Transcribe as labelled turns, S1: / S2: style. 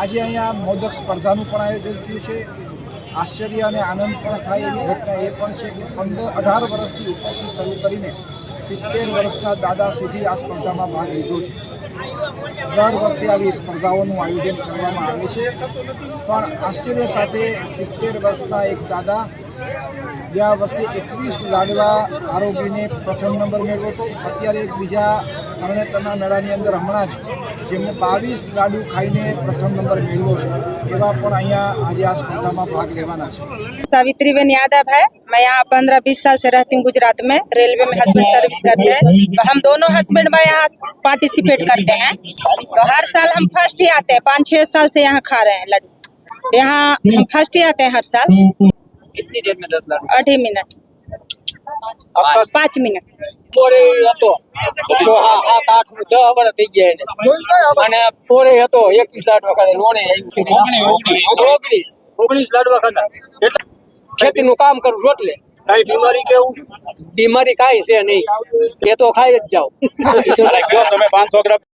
S1: આજે અહીંયા મોદક સ્પર્ધાનું પણ આયોજન થયું છે. આશ્ચર્ય અને આનંદ પણ થાય એવી ઘટના એ પણ છે કે પંદર, અઢાર વર્ષથી ઉપરથી શરૂ કરીને સિત્તેર વર્ષના દાદા સુધી આ સ્પર્ધામાં ભાગ લીધો છે. દર વર્ષે આવી સ્પર્ધાઓનું આયોજન કરવામાં આવે છે. પણ આશ્ચર્ય સાથે સિત્તેર વર્ષના એક દાદા ગયા વર્ષે એકવીસ લાડવા આરોગીને પ્રથમ નંબર મેળવ્યો હતો. અત્યારે એક બીજા તરણેતરના મેળાની અંદર હમણાં જ જેમને બાવીસ લાડુ ખાઈને પ્રથમ નંબર મેળવ્યો છે એવા પણ અહીંયા આજે આ સ્પર્ધામાં ભાગ લેવાના છે
S2: सावित्री बेन यादव है मैं यहाँ पंद्रह बीस साल से रहती हूँ गुजरात में रेलवे में हस्बैंड सर्विस करते हैं तो हम दोनों हस्बैंड में यहाँ पार्टिसिपेट करते हैं तो हर साल हम फर्स्ट ही आते हैं पाँच छह साल से यहाँ खा रहे हैं लड्डू तो यहाँ हम फर्स्ट ही आते हैं हर साल
S3: कितनी देर में दस लाख
S2: अढ़ी मिनट पाँच मिनट
S4: પોરે હતો સો સાત આઠ દસ વર્ષ થઈ ગયા એને. અને પોરે હતો એકવીસ લાખ વખત લોણે ઓગણીસ
S5: ઓગણીસ. લાડવા એટલે
S4: ખેતી નું કામ કરું છું એટલે
S5: કઈ બીમારી કેવું
S4: બીમારી કાંઈ છે નહીં. એ તો ખાઈ જ જાઓ.
S6: તમે પાંચસો ગ્રામ.